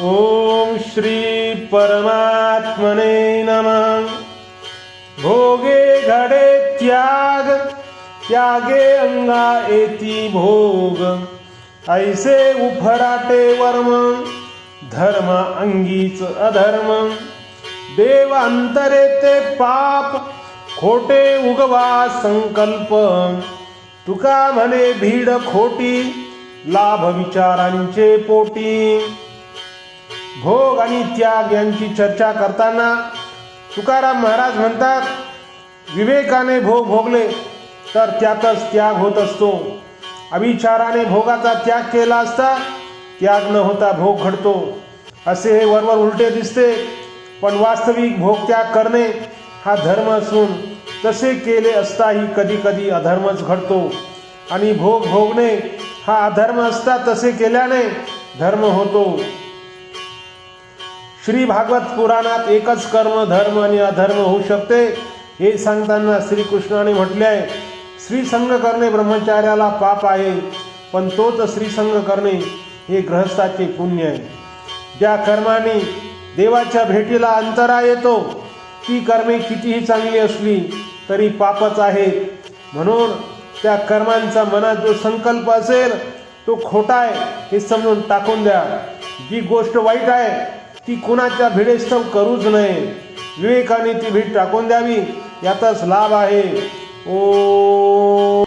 ओम श्री परमात्मने नमः। भोगे घडे त्याग त्यागे अंगा येती भोग। ऐसे उफराटे वर्म धर्म अंगीच अधर्म। देव अंतरे ते पाप खोटे उगवा संकल्प। तुका म्हणे भीड खोटी लाभ विचारांचे पोटी। भोग आणि त्याग यांची चर्चा करताना तुकाराम महाराज म्हणतात विवेकाने भोग भोगले तर त्यातच त्याग होत असतो. अविचाराने भोगाचा त्याग केला असता त्याग न होता भोग घडतो. असे हे वरवर उलटे दिसते पण वास्तविक भोग त्याग करणे हा धर्म असून तसे केले असताही कधी कधी अधर्मच घडतो. आणि भोग भोगणे हा अधर्म असता तसे केल्याने धर्म होतो. श्री भागवत पुराणात एकच कर्म धर्म आणि अधर्म होऊ शकते हे सांगताना श्रीकृष्णाने म्हटले आहे श्रीसंग करणे ब्रह्मचार्याला पाप आहे पण तोच श्रीसंग करणे हे गृहस्थाचे पुण्य आहे. ज्या कर्माने देवाच्या भेटीला अंतरा येतो ती कर्मे कितीही चांगली असली तरी पापच आहेत. म्हणून त्या कर्मांचा मनात जो संकल्प असेल तो खोटा आहे हे समजून टाकून द्या. जी गोष्ट वाईट आहे ती कुणाच्या भिडेस्तव करूच नये. विवेकाने ती भीड टाकून द्यावी. यातच लाभ आहे. ओ